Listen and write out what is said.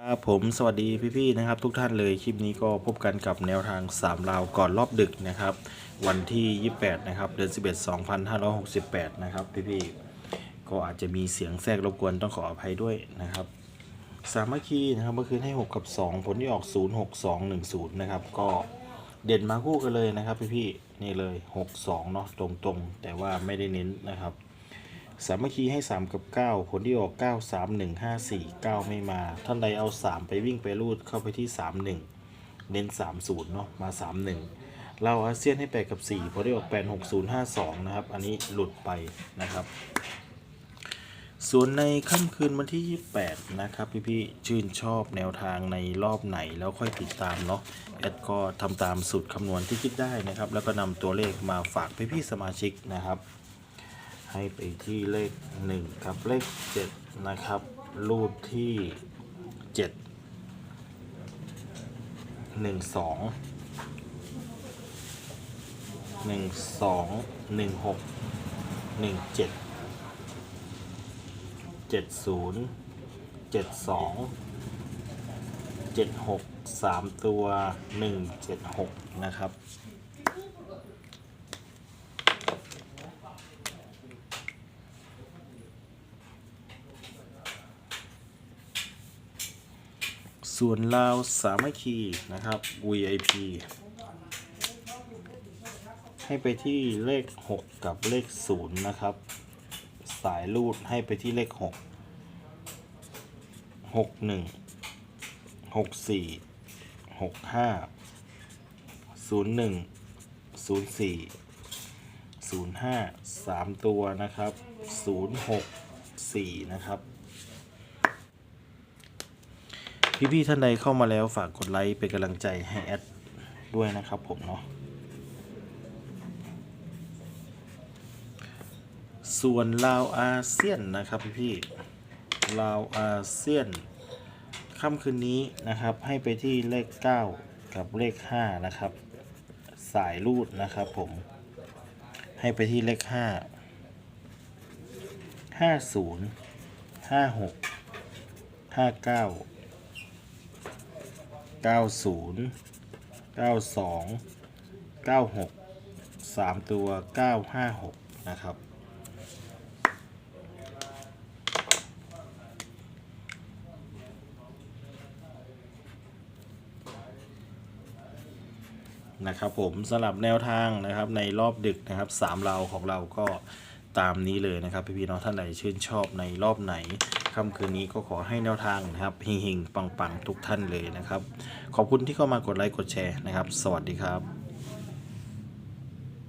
ครับผมสวัสดีพี่ๆนะครับ ทุกท่านเลยคลิปนี้ก็พบกันกับแนวทาง 3 ราวก่อนรอบดึกนะครับ วันที่ 28 นะครับ เดือน 11 2568 นะครับพี่ๆก็อาจจะมีเสียงแทรกรบกวนต้องขออภัยด้วยนะครับ สามัคคีนะครับเมื่อคืนให้ 6 กับ 2 ผลที่ออก 0 6 2 1 0 นะครับ ก็เด่นมาคู่กันเลยนะครับพี่ๆนี่เลย 6 2 เนาะตรงๆ แต่ว่าไม่ได้เน้นนะครับ สามัคคีให้ 3 กับ 9 ผลที่ออก 9 3 1 5 4 9 ไม่มา ท่านใดเอา 3 ไปวิ่งไปรูดเข้าไปที่ 3 1 เน้น 3 0 เนาะ มา 3 1 เราอาเซียนให้ 8 กับ 4 ผลที่ออก 8 6 0 5 2 นะครับ อันนี้หลุดไปนะครับ ส่วนในค่ำคืนวันที่ 28 นะครับ พี่ๆชื่นชอบแนวทางในรอบไหนแล้วค่อยติดตามเนาะแอดก็ทำตามสูตรคำนวณที่คิดได้นะครับ แล้วก็นำตัวเลขมาฝากพี่ๆสมาชิกนะครับ ให้ไปที่เลข 1 กับเลข 7 นะครับ รูดที่ 7 1 2 1 2 1 6 1 7เจ็ดศูนย์เจ็ดสองเจ็ดหกสามตัวหนึ่งเจ็ดหกนะครับ ส่วนลาวสามัคคีนะครับ VIP ให้ไปที่เลข 6 กับเลข 0 นะครับ สายรูดให้ไปที่เลข 6 6 1 6 4 6 5 0 1 0 4 0 5 3 ตัวนะครับ 0 6 4 นะครับ พี่ๆท่านใดเข้ามาแล้วฝากกดไลค์เป็นกำลังใจให้แอดด้วยนะครับผมเนาะส่วนลาวอาเซียนนะครับพี่ๆลาวอาเซียนค่ำคืนนี้นะครับให้ไปที่เลข 9 กับเลข 5 นะครับ สายรูดนะครับผม ให้ไปที่เลข 5 50 56 59 90 92 96 3 ตัว 956 นะครับ นะครับผมสำหรับแนวทางนะครับในรอบดึกนะครับสามเราของเราก็ ตามนี้เลยนะครับพี่ๆน้องท่านใดชื่นชอบในรอบไหนค่ำคืนนี้ก็ขอให้แนวทางนะครับเฮงๆปังๆ ทุกท่านเลยนะครับ ขอบคุณที่เข้ามากดไลค์กดแชร์นะครับ สวัสดีครับ